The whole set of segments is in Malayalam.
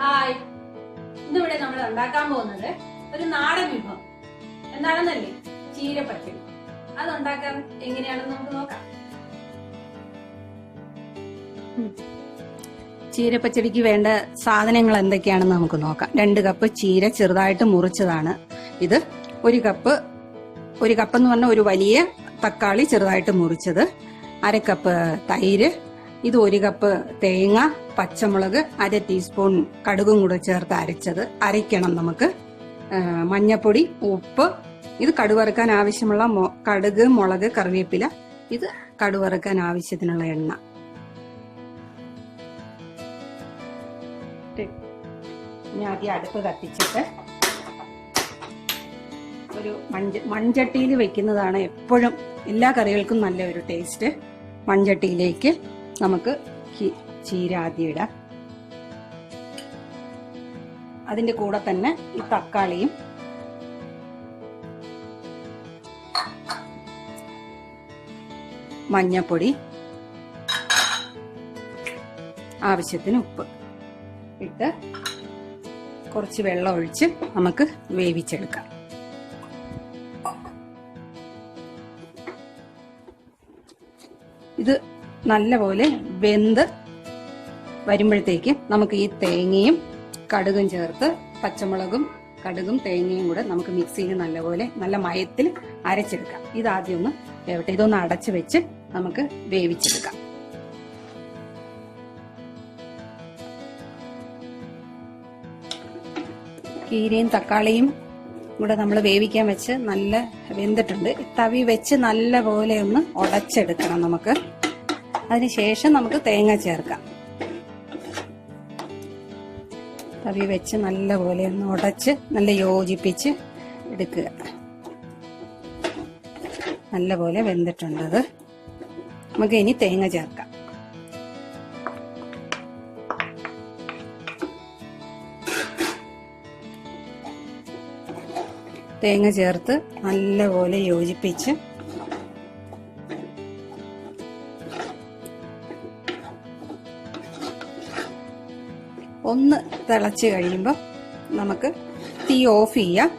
ഹായ്. ഇന്നിവിടെ നമ്മൾ ഉണ്ടാക്കാൻ പോകുന്നത് ഒരു നാടൻ വിഭവം. എന്താണെന്നല്ലേ? ചീരപ്പച്ചടി അത് ഉണ്ടാക്കാൻ എങ്ങനെയാണെന്ന് നമുക്ക് നോക്കാം. ചീരപ്പച്ചടിക്ക് വേണ്ട സാധനങ്ങൾ എന്തൊക്കെയാണെന്ന് നമുക്ക് നോക്കാം. രണ്ട് കപ്പ് ചീര ചെറുതായിട്ട് മുറിച്ചതാണ്. ഇത് ഒരു കപ്പ് ഒരു കപ്പ് എന്ന് പറഞ്ഞാൽ ഒരു വലിയ തക്കാളി ചെറുതായിട്ട് മുറിച്ചത്. അര കപ്പ് തൈര് ഇത് ഒരു കപ്പ് തേങ്ങ പച്ചമുളക് അര ടീസ്പൂൺ കടുകും കൂടെ ചേർത്ത് അരച്ചത്. അരയ്ക്കണം നമുക്ക്. മഞ്ഞപ്പൊടി ഉപ്പ്. ഇത് കടുവറുക്കാൻ ആവശ്യമുള്ള കടുക് മുളക് കറിവേപ്പില. ഇത് കടുവറുക്കാൻ ആവശ്യത്തിനുള്ള എണ്ണ. ഞാൻ ആദ്യം അടുപ്പ് കത്തിച്ചിട്ട് ഒരു മൺച മൺചട്ടിയിൽ വെക്കുന്നതാണ് എപ്പോഴും എല്ലാ കറികൾക്കും നല്ല ഒരു ടേസ്റ്റ്. മൺചട്ടിയിലേക്ക് നമുക്ക് ചീര ആദ്യം ഇടാം അതിന്റെ കൂടെ തന്നെ ഈ തക്കാളിയും മഞ്ഞപ്പൊടി ആവശ്യത്തിന് ഉപ്പ് ഇട്ട് കുറച്ച് വെള്ളം ഒഴിച്ച് നമുക്ക് വേവിച്ചെടുക്കാം. ഇത് നല്ലപോലെ വെന്ത് വരുമ്പോഴത്തേക്ക് നമുക്ക് ഈ തേങ്ങയും കടുകും ചേർത്ത് പച്ചമുളകും കടുകും തേങ്ങയും കൂടെ നമുക്ക് മിക്സിയിൽ നല്ലപോലെ നല്ല മയത്തിൽ അരച്ചെടുക്കാം. ഇതാദ്യം ഒന്ന് വേവട്ടെ. ഇതൊന്ന് അടച്ചു വെച്ച് നമുക്ക് വേവിച്ചെടുക്കാം. കീരയും തക്കാളിയും കൂടെ നമ്മൾ വേവിക്കാൻ വെച്ച് നല്ല വെന്തിട്ടുണ്ട്. തവി വെച്ച് നല്ല പോലെ ഒന്ന് ഉടച്ചെടുക്കണം നമുക്ക്. അതിനുശേഷം നമുക്ക് തേങ്ങ ചേർക്കാം. തവി വെച്ച് നല്ല പോലെ ഒന്ന് ഉടച്ച് നല്ല യോജിപ്പിച്ച് എടുക്കുക. നല്ല പോലെ വെന്തിട്ടുണ്ടത് നമുക്ക് ഇനി തേങ്ങ ചേർക്കാം. തേങ്ങ ചേർത്ത് നല്ലപോലെ യോജിപ്പിച്ച് ഒന്ന് തിളച്ച് കഴിയുമ്പോൾ നമുക്ക് തീ ഓഫ് ചെയ്യാം.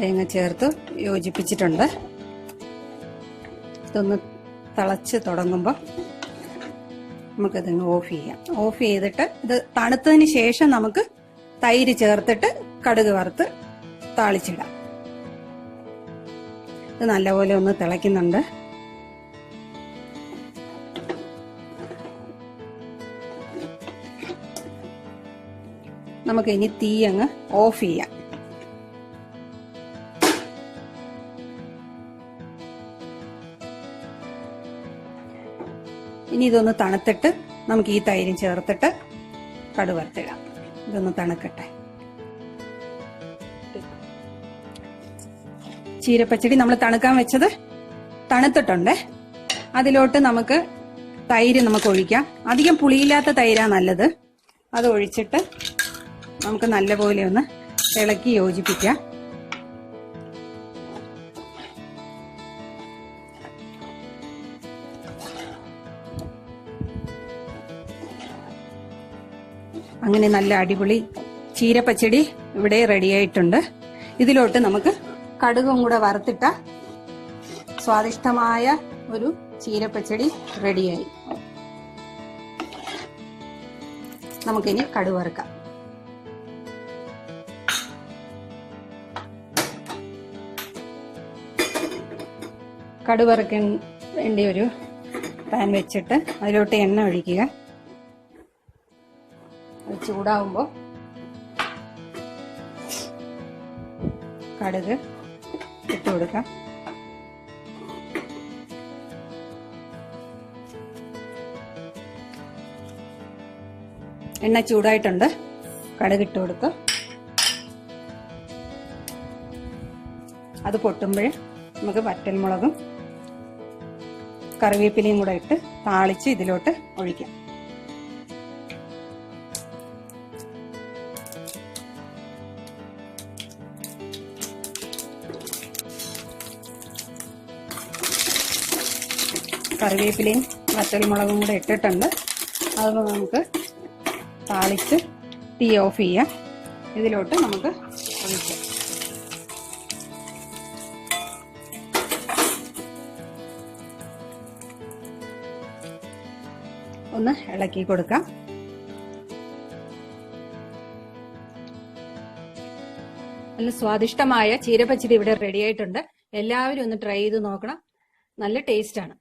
തേങ്ങ ചേർത്ത് യോജിപ്പിച്ചിട്ടുണ്ട്. ഇതൊന്ന് തിളച്ച് തുടങ്ങുമ്പോൾ നമുക്കിതങ്ങ് ഓഫ് ചെയ്യാം. ഓഫ് ചെയ്തിട്ട് ഇത് തണുത്തതിന് ശേഷം നമുക്ക് തൈര് ചേർത്തിട്ട് കടുക് വറുത്ത് താളിച്ചിടാം. ഇത് നല്ലപോലെ ഒന്ന് തിളയ്ക്കുന്നുണ്ട്. നമുക്ക് ഇനി തീ അങ്ങ് ഓഫ് ചെയ്യാം. ഇനി ഇതൊന്ന് തണുത്തിട്ട് നമുക്ക് ഈ തൈരും ചേർത്തിട്ട് കടുവറുത്തിടാം ഇതൊന്ന് തണുക്കട്ടെ. ചീരപ്പച്ചടി നമ്മൾ തണുക്കാൻ വെച്ചത് തണുത്തിട്ടുണ്ട്. അതിലോട്ട് നമുക്ക് തൈര് നമുക്ക് ഒഴിക്കാം. അധികം പുളിയില്ലാത്ത തൈരാണ് നല്ലത്. അത് ഒഴിച്ചിട്ട് നമുക്ക് നല്ലപോലെ ഒന്ന് ഇളക്കി യോജിപ്പിക്കാം. അങ്ങനെ നല്ല അടിപൊളി ചീരപ്പച്ചടി ഇവിടെ റെഡിയായിട്ടുണ്ട് ഇതിലോട്ട് നമുക്ക് കടുകും കൂടെ വറുത്തിട്ട സ്വാദിഷ്ടമായ ഒരു ചീരപ്പച്ചടി റെഡിയായി നമുക്കിനി വറുക്കാം. കടു വറുക്കാൻ വേണ്ടി ഒരു പാൻ വെച്ചിട്ട് അതിലോട്ട് എണ്ണ ഒഴിക്കുക. അത് ചൂടാവുമ്പോൾ കടുക് ഇട്ട് കൊടുക്കാം. എണ്ണ ചൂടായിട്ടുണ്ട്. കടുകിട്ട് കൊടുക്കുക അത് പൊട്ടുമ്പോൾ നമുക്ക് വറ്റൽമുളകും കറിവേപ്പിലയും കൂടെ ഇട്ട് താളിച്ച് ഇതിലോട്ട് ഒഴിക്കാം. കറിവേപ്പിലയും വറ്റൽമുളകും കൂടെ ഇട്ടിട്ടുണ്ട്. അത് നമുക്ക് താളിച്ച് തീ ഓഫ് ചെയ്യാം. ഇതിലോട്ട് നമുക്ക് ഒഴിക്കാം ഒന്ന് ഇളക്കി കൊടുക്കാം. നല്ല സ്വാദിഷ്ടമായ ചീരപ്പച്ചടി ഇവിടെ റെഡി ആയിട്ടുണ്ട്. എല്ലാവരും ഒന്ന് ട്രൈ ചെയ്ത് നോക്കണം. നല്ല ടേസ്റ്റാണ്